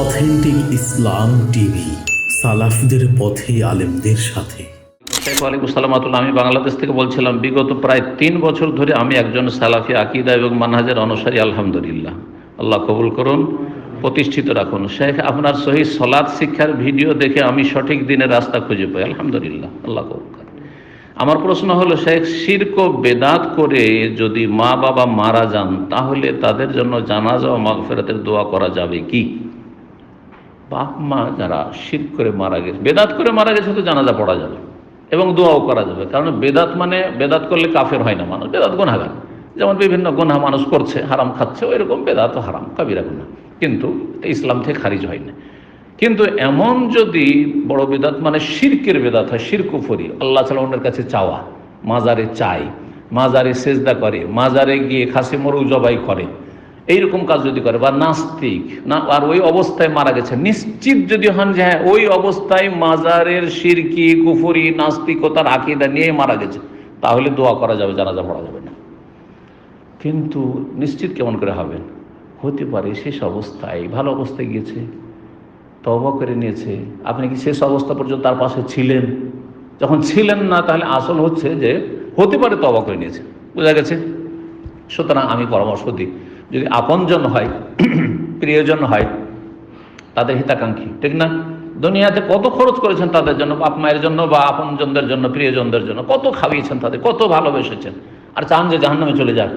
Authentic ইসলাম TV, সালাফদের পথে আলেমদের সাথে। আমি বাংলাদেশ থেকে বলছিলাম, বিগত প্রায় তিন বছর ধরে আমি একজন সালাফি আকিদা এবং মানহাজের অনুসারী, আলহামদুলিল্লাহ। আল্লাহ কবুল করুন, প্রতিষ্ঠিত রাখুন। শেখ, আপনার সহি সলাদ শিক্ষার ভিডিও দেখে আমি সঠিক দিনের রাস্তা খুঁজে পাই, আলহামদুলিল্লাহ, আল্লাহ কবুল আমার প্রশ্ন হলো, শেখ, শির্ক বেদাত করে যদি মা বাবা মারা যান, তাহলে তাদের জন্য জানাজা ও মাগফেরাতের দোয়া করা যাবে কি? বাপ, মা যারা শির করে মারা গেছে, বেদাত করে মারা গেছে তো জানাজা পড়া যাবে এবং দোয়াও করা যাবে। কারণ বেদাত মানে বেদাত করলে কাফের হয় না, মানুষ বেদাত গুণাগার যেমন বিভিন্ন গুণা মানুষ করছে, হারাম খাচ্ছে ওই রকম বেদাত হারাম, কাবিরা গুণা কিন্তু ইসলাম থেকে খারিজ হয় না। কিন্তু এমন যদি বড় বেদাত মানে শিরকের বেদাত হয় শিরকুফরি আল্লাহ অন্যের কাছে চাওয়া, মাজারে চাই মাজারে সেজদা করে, মাজারে গিয়ে খাসি মরু জবাই করে এইরকম কাজ যদি করে, বা নাস্তিক, না, আর ওই অবস্থায় মারা গেছে, নিশ্চিত যদি হন যে হ্যাঁ ওই অবস্থায় মাজারের শিরকি, কুফরি, নাস্তিকতার আকিদা নিয়ে মারা গেছে, তাহলে দোয়া করা যাবে, জানাজা পড়া যাবে না। কিন্তু নিশ্চিত কেমন করে হবেন হতে পারে শেষ অবস্থায়, ভালো অবস্থায় গিয়েছে তবা করে নিয়েছে। আপনি কি শেষ অবস্থা পর্যন্ত তার পাশে ছিলেন? যখন ছিলেন না, তাহলে আসল হচ্ছে যে, হতে পারে তবা করে নিয়েছে, বোঝা গেছে? সুতরাং আমি পরামর্শ দিই। যদি আপনজন হয়, প্রিয়জন হয়, তাদের হিতাকাঙ্ক্ষী, ঠিক না? দুনিয়াতে কত খরচ করেছেন তাদের জন্য, বাপ মায়ের জন্য বা আপনজনদের জন্য, প্রিয়জনদের জন্য, কত খাওয়িয়েছেন তাদের, কত ভালোবেসেছেন, আর চান যে জাহান্নামে চলে যাক।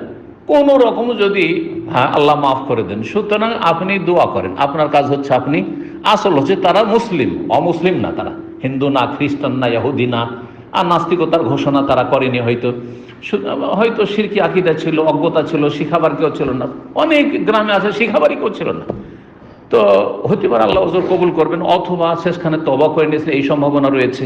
কোনো রকম যদি হ্যাঁ আল্লাহ মাফ করে দেন, সুতরাং আপনি দোয়া করেন, আপনার কাজ হচ্ছে আপনি, আসল হচ্ছে তারা মুসলিম, অমুসলিম না তারা, হিন্দু না, খ্রিস্টান না, ইহুদি না আর নাস্তিকতার ঘোষণা তারা করেনি হয়তো। হয়তো সিরকি আকিদা ছিল, অজ্ঞতা ছিল, শিখাবার কেউ ছিল না। অনেক গ্রামে আছে, শিখাবারই কেউ ছিল না। তো হতে পারে আল্লাহ হজর কবুল করবেন, অথবা শেষখানে তবা করে নিয়েছেন, এই সম্ভাবনা রয়েছে।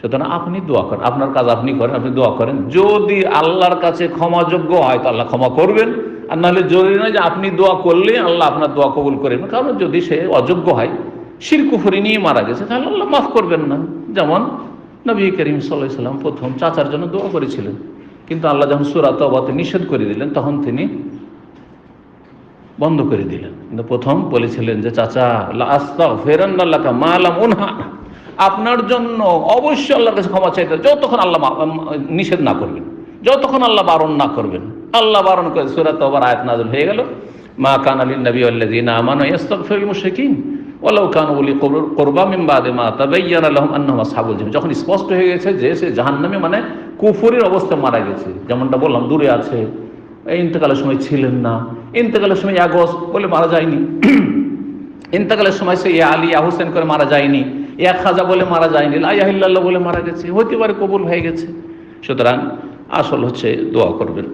সুতরাং আপনি দোয়া করেন, আপনার কাজ আপনি করেন, আপনি দোয়া করেন। যদি আল্লাহর কাছে ক্ষমাযোগ্য হয়, তো আল্লাহ ক্ষমা করবেন। আর নাহলে জরুরি নয় যে আপনি দোয়া করলে আল্লাহ আপনার দোয়া কবুল করবেন কারণ যদি সে অযোগ্য হয়, শিরকুফরি নিয়ে মারা গেছে, তাহলে আল্লাহ মাফ করবেন না। যেমন নবী করিম সাল্লাহ সাল্লাম প্রথম চাচার জন্য দোয়া করেছিলেন। কিন্তু আল্লাহ যখন সুরাত অবাতে নিষেধ করে দিলেন, তখন তিনি বন্ধ করে দিলেন। কিন্তু প্রথম বলেছিলেন যে, চাচা আস্তা ফেরান আল্লাহকা মালাম উনহা। আপনার জন্য অবশ্যই আল্লাহর কাছে ক্ষমা চাইতে যতক্ষণ আল্লাহ মা- নিষেধ না করবেন, যতক্ষণ আল্লাহ বারণ না করবেন, আল্লাহ বারণ করে সুরাত আবার আয়াত নাজল হয়ে গেল। মা কান আলী নবী আল্লাযীনা আমানু ইস্তাগফিরুল মুশরিকিন। ওয়ালাউ কানু উলি কুরবা বাদি মা তাবায়্যানা লাহুম আন্নাহুম আসহাবুল জাহিম যখন স্পষ্ট হয়ে গেছে যে সে জাহান্নামে মানে কুফরের অবস্থা মারা গেছে। যেমনটা বললাম, দূরে আছে ইন্তেকালের সময় ছিলেন না। ইন্তেকালের সময় আগস্ট বলে মারা যায়নি। ইন্তকালের সময় সে ইয়া আলী, ইয়া হুসেন করে মারা যায়নি। ইয়া খাজা বলে মারা যায়নি। লাইয়াহিল্লাহ বলে মারা গেছে। হতে পারে কবুল হয়ে গেছে। সুতরাং আসল হচ্ছে দোয়া করবেন।